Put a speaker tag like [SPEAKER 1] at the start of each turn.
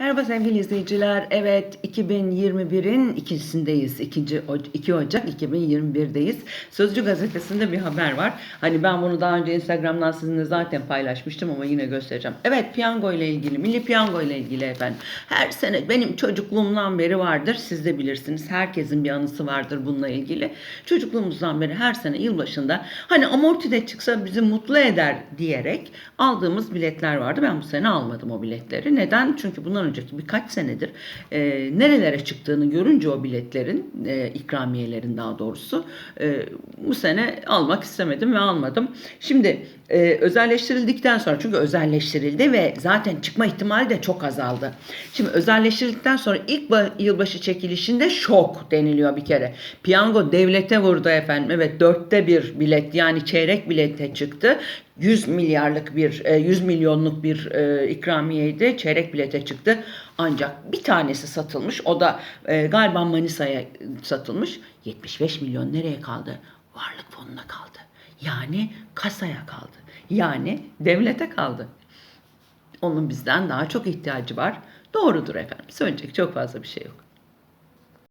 [SPEAKER 1] Merhaba sevgili izleyiciler. Evet 2021'in ikisindeyiz. 2. 2 Ocak 2021'deyiz. Sözcü gazetesinde bir haber var. Hani ben bunu daha önce Instagram'dan sizinle zaten paylaşmıştım ama yine göstereceğim. Evet piyango ile ilgili, milli piyango ile ilgili efendim. Her sene benim çocukluğumdan beri vardır. Siz de bilirsiniz. Herkesin bir anısı vardır bununla ilgili. Çocukluğumuzdan beri her sene yılbaşında hani amortide çıksa bizi mutlu eder diyerek aldığımız biletler vardı. Ben bu sene almadım o biletleri. Neden? Çünkü bundan önceki birkaç senedir e, nerelere çıktığını görünce o biletlerin, e, ikramiyelerin daha doğrusu e, bu sene almak istemedim ve almadım. Şimdi e, özelleştirildikten sonra çünkü özelleştirildi ve zaten çıkma ihtimali de çok azaldı. Şimdi özelleştirildikten sonra ilk ba- yılbaşı çekilişinde şok deniliyor bir kere. Piyango devlete vurdu efendim. Evet dörtte bir bilet yani çeyrek bilete çıktı. 100 milyarlık bir, e, 100 milyonluk bir e, ikramiyeydi. Çeyrek bilete Ancak bir tanesi satılmış. O da e, galiba Manisa'ya satılmış. 75 milyon nereye kaldı? Varlık fonuna kaldı. Yani kasaya kaldı. Yani devlete kaldı. Onun bizden daha çok ihtiyacı var. Doğrudur efendim. Söyleyecek çok fazla bir şey yok.